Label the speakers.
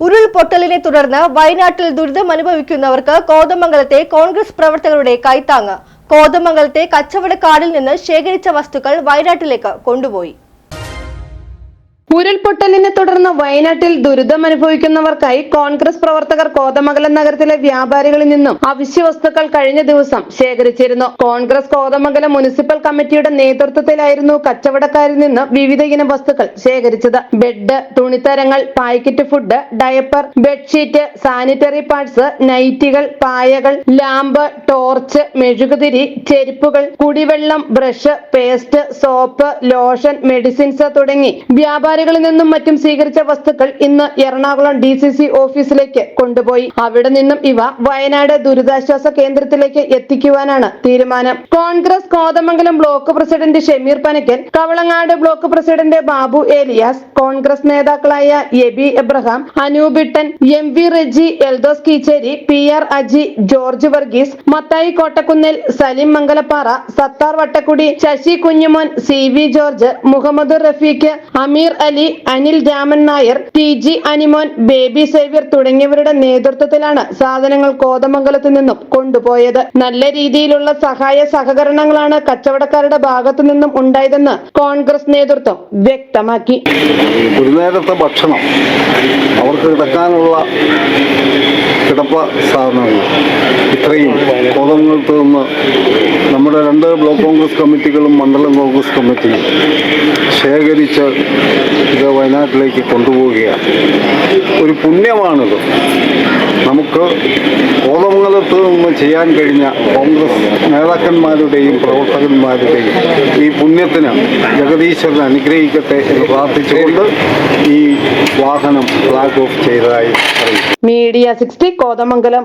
Speaker 1: ഉരുൾപൊട്ടലിനെ തുടർന്ന് വയനാട്ടിൽ ദുരിതം അനുഭവിക്കുന്നവർക്ക് കോതമംഗലത്തെ കോൺഗ്രസ് പ്രവർത്തകരുടെ കൈത്താങ്ങ്. കോതമംഗലത്തെ കച്ചവടക്കാരിൽ നിന്ന് ശേഖരിച്ച വസ്തുക്കൾ വയനാട്ടിലേക്ക് കൊണ്ടുപോയി.
Speaker 2: ഉരുൾപൊട്ടലിനെ തുടർന്ന് വയനാട്ടിൽ ദുരിതം അനുഭവിക്കുന്നവർക്കായി കോൺഗ്രസ് പ്രവർത്തകർ കോതമംഗലം നഗരത്തിലെ വ്യാപാരികളിൽ നിന്നും അവശ്യ വസ്തുക്കൾ കഴിഞ്ഞ ദിവസം ശേഖരിച്ചിരുന്നു. കോൺഗ്രസ് കോതമംഗലം മുനിസിപ്പൽ കമ്മിറ്റിയുടെ നേതൃത്വത്തിലായിരുന്നു കച്ചവടക്കാരിൽ നിന്ന് വിവിധ ഇനം വസ്തുക്കൾ ശേഖരിച്ചത്. ബെഡ് തുണിത്തരങ്ങൾ packet food diaper bedsheet sanitary pads നൈറ്റികൾ പായകൾ ലാമ്പ് ടോർച്ച് മെഴുകുതിരി ചെരുപ്പുകൾ കുടിവെള്ളം brush paste soap lotion medicines തുടങ്ങി വ്യാപാരികളിൽ നിന്നും മറ്റും സ്വീകരിച്ച വസ്തുക്കൾ ഇന്ന് എറണാകുളം ഡി സി സി ഓഫീസിലേക്ക് കൊണ്ടുപോയി. അവിടെ നിന്നും ഇവ വയനാട് ദുരിതാശ്വാസ കേന്ദ്രത്തിലേക്ക് എത്തിക്കുവാനാണ് തീരുമാനം. Congress Kothamangalam block president Shameer Panakkal Kavalangad block president Babu Elias Congress നേതാക്കളായ Eby Abraham Anoopittan M V Reji Eldhose Keecheri P R Aji George Varghese Mathai Kottakkunnil Salim Mangalappara Sathar Vattakkudi Sasi Kunjumon C V George Muhammad Rafeeq Ameer Ali Anil Raman Nair T G Animon Baby Xavier തുടങ്ങിയവരുടെ നേതൃത്വത്തിലാണ് സാധനങ്ങൾ കോതമംഗലത്ത് നിന്നും കൊണ്ടുപോയത്. നല്ല രീതിയിലുള്ള സഹായ സഹകരണങ്ങളാണ് കച്ചവടക്കാരുടെ ഭാഗത്തു നിന്നും ഉണ്ടായതെന്ന് കോൺഗ്രസ് നേതൃത്വം വ്യക്തമാക്കി.
Speaker 3: ഒരു നേരത്തെ ഭക്ഷണം അവർക്ക് കിടക്കാനുള്ള കിടപ്പ സാധനങ്ങൾ ഇത്രയും. കോതമംഗലത്ത് നിന്ന് നമ്മുടെ രണ്ട് ബ്ലോക്ക് കോൺഗ്രസ് കമ്മിറ്റികളും മണ്ഡലം കോൺഗ്രസ് കമ്മിറ്റിയും ശേഖരിച്ച് ഇത് വയനാട്ടിലേക്ക് കൊണ്ടുപോവുകയാണ്. ഒരു പുണ്യമാണിത്. നമുക്ക് കോതമംഗലത്ത് നിന്ന് ചെയ്യാൻ കഴിഞ്ഞ കോൺഗ്രസ് നേതാക്കന്മാരുടെയും പ്രവർത്തകന്മാരുടെയും ഈ പുണ്യത്തിന് ജഗദീശ്വരൻ അനുഗ്രഹിക്കട്ടെ എന്ന് പ്രാർത്ഥിച്ചുകൊണ്ട് ഈ വാഹനം ഫ്ലാഗ് ഓഫ് ചെയ്തതായി
Speaker 2: മീഡിയ സിക്സ്റ്റി കോതമംഗലം.